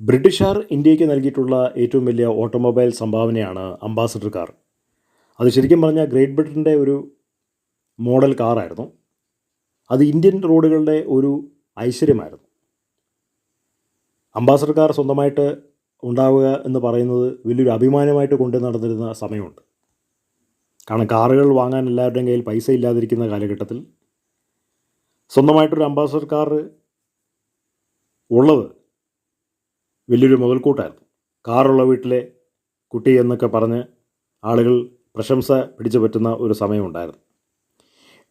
ബ്രിട്ടീഷുകാർ ഇന്ത്യയ്ക്ക് നൽകിയിട്ടുള്ള ഏറ്റവും വലിയ ഓട്ടോമൊബൈൽ സംഭാവനയാണ് അംബാസഡർ കാർ അത് ശരിക്കും പറഞ്ഞാൽ ഗ്രേറ്റ് ബ്രിട്ടന്റെ ഒരു മോഡൽ കാറായിരുന്നു. അത് ഇന്ത്യൻ റോഡുകളുടെ ഒരു ഐശ്വര്യമായിരുന്നു. അംബാസഡർ കാർ സ്വന്തമായിട്ട് ഉണ്ടാവുക എന്ന് പറയുന്നത് വലിയൊരു അഭിമാനമായിട്ട് കൊണ്ടു നടന്നിരുന്ന സമയമുണ്ട്. കാരണം കാറുകൾ വാങ്ങാൻ എല്ലാവരുടെയും കയ്യിൽ പൈസ ഇല്ലാതിരിക്കുന്ന കാലഘട്ടത്തിൽ സ്വന്തമായിട്ടൊരു അംബാസഡർ കാർ ഉള്ളത് വലിയൊരു മുതൽക്കൂട്ടായിരുന്നു. കാറുള്ള വീട്ടിലെ കുട്ടി എന്നൊക്കെ പറഞ്ഞ് ആളുകൾ പ്രശംസ പിടിച്ചു പറ്റുന്ന ഒരു സമയമുണ്ടായിരുന്നു.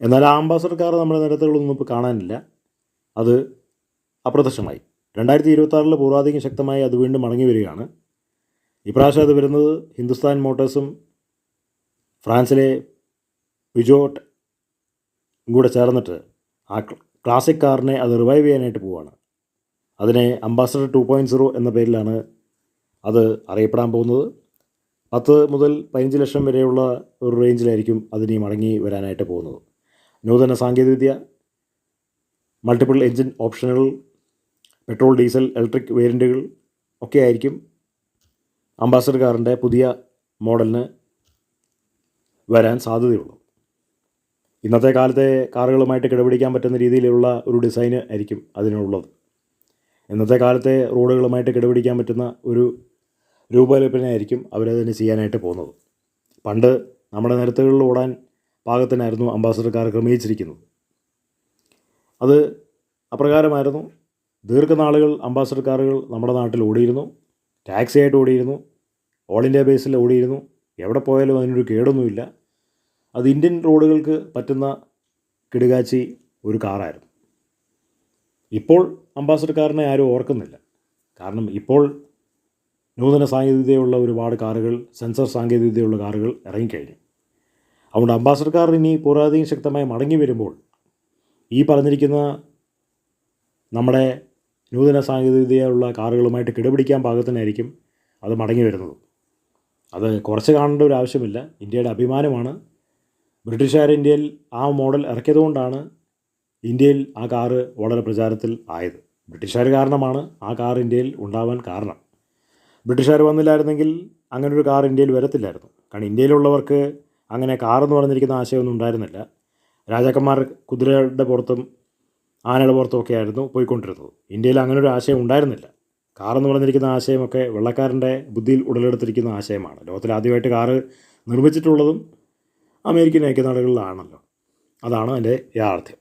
എന്നാൽ ആ അംബാസഡർ കാർ നമ്മുടെ നിരത്തുകളൊന്നും ഇപ്പോൾ കാണാനില്ല. അത് അപ്രത്യക്ഷമായി. രണ്ടായിരത്തി ഇരുപത്തി പൂർവാധികം ശക്തമായി അത് വീണ്ടും മടങ്ങി വരികയാണ്. ഇപ്രാവശ്യം അത് വരുന്നത് ഹിന്ദുസ്ഥാൻ മോട്ടോഴ്സും ഫ്രാൻസിലെ പിജോട്ട് കൂടെ ചേർന്നിട്ട് ആ ക്ലാസിക് കാറിനെ അത് റിവൈവ് ചെയ്യാനായിട്ട് പോവുകയാണ്. അതിനെ അംബാസഡർ ടു പോയിന്റ് സീറോ എന്ന പേരിലാണ് അത് അറിയപ്പെടാൻ പോകുന്നത്. പത്ത് മുതൽ പതിനഞ്ച് ലക്ഷം വരെയുള്ള ഒരു റേഞ്ചിലായിരിക്കും അതിനി മടങ്ങി വരാനായിട്ട് പോകുന്നത്. നൂതന സാങ്കേതികവിദ്യ മൾട്ടിപ്പിൾ എൻജിൻ ഓപ്ഷനുകൾ പെട്രോൾ ഡീസൽ ഇലക്ട്രിക് വേരിയന്റുകൾ ഒക്കെ ആയിരിക്കും അംബാസഡർ കാറിന്റെ പുതിയ മോഡലിന് വരാൻ സാധ്യതയുള്ളൂ ഇന്നത്തെ കാലത്തെ കാറുകളുമായിട്ട് കിടപിടിക്കാൻ പറ്റുന്ന രീതിയിലുള്ള ഒരു ഡിസൈന് ആയിരിക്കും അതിനുള്ളത്. ഇന്നത്തെ കാലത്തെ റോഡുകളുമായിട്ട് കിടപിടിക്കാൻ പറ്റുന്ന ഒരു രൂപകൽപ്പനയായിരിക്കും അവരതിന് ചെയ്യാനായിട്ട് പോകുന്നത്. പണ്ട് നമ്മുടെ നിരത്തുകളിൽ ഓടാൻ പാകത്തിനായിരുന്നു അംബാസഡർ കാർ ക്രമീകരിച്ചിരിക്കുന്നത്. അത് അപ്രകാരമായിരുന്നു. ദീർഘനാളുകൾ അംബാസഡർ കാറുകൾ നമ്മുടെ നാട്ടിൽ ഓടിയിരുന്നു. ടാക്സി ആയിട്ട് ഓടിയിരുന്നു. ഓൾ ഇന്ത്യ ബേസിൽ ഓടിയിരുന്നു. എവിടെ പോയാലും അതിനൊരു കേടൊന്നുമില്ല. അത് ഇന്ത്യൻ റോഡുകൾക്ക് പറ്റുന്ന കിടുകാച്ചി ഒരു കാറായിരുന്നു. ഇപ്പോൾ അംബാസഡർ കാറിനെ ആരും ഓർക്കുന്നില്ല. കാരണം ഇപ്പോൾ നൂതന സാങ്കേതികതയുള്ള ഒരുപാട് കാറുകൾ സെൻസർ സാങ്കേതികതയുള്ള കാറുകൾ ഇറങ്ങിക്കഴിഞ്ഞു. അതുകൊണ്ട് അംബാസഡർ കാർ ഇനി പൂർവാധികം ശക്തമായി മടങ്ങി വരുമ്പോൾ ഈ പറഞ്ഞിരിക്കുന്ന നമ്മുടെ നൂതന സാങ്കേതികതയുള്ള കാറുകളുമായിട്ട് കിടപിടിക്കാൻ പാകത്തിനായിരിക്കും അത് മടങ്ങി വരുന്നത്. അത് കുറച്ച് കാണേണ്ട ഒരു ആവശ്യമില്ല. ഇന്ത്യയുടെ അഭിമാനമാണ്. ബ്രിട്ടീഷുകാർ ഇന്ത്യയിൽ ആ മോഡൽ ഇറക്കിയതുകൊണ്ടാണ് ഇന്ത്യയിൽ ആ കാറ് വളരെ പ്രചാരത്തിൽ ആയത്. ബ്രിട്ടീഷുകാർ കാരണമാണ് ആ കാർ ഇന്ത്യയിൽ ഉണ്ടാവാൻ കാരണം. ബ്രിട്ടീഷുകാർ വന്നില്ലായിരുന്നെങ്കിൽ അങ്ങനെ ഒരു കാർ ഇന്ത്യയിൽ വരത്തില്ലായിരുന്നു. കാരണം ഇന്ത്യയിലുള്ളവർക്ക് അങ്ങനെ കാറെന്ന് പറഞ്ഞിരിക്കുന്ന ആശയമൊന്നും ഉണ്ടായിരുന്നില്ല. രാജാക്കന്മാർ കുതിരകളുടെ പുറത്തും ആനയുടെ പുറത്തും ഒക്കെ ആയിരുന്നു പോയിക്കൊണ്ടിരുന്നത്. ഇന്ത്യയിൽ അങ്ങനെ ഒരു ആശയം ഉണ്ടായിരുന്നില്ല. കാറെന്ന് പറഞ്ഞിരിക്കുന്ന ആശയമൊക്കെ വെള്ളക്കാരന്റെ ബുദ്ധിയിൽ ഉടലെടുത്തിരിക്കുന്ന ആശയമാണ്. ലോകത്തിൽ ആദ്യമായിട്ട് കാറ് നിർമ്മിച്ചിട്ടുള്ളതും അമേരിക്കൻ ഐക്യനാടുകളിലാണല്ലോ. അതാണ് അതിന്റെ യാഥാർത്ഥ്യം.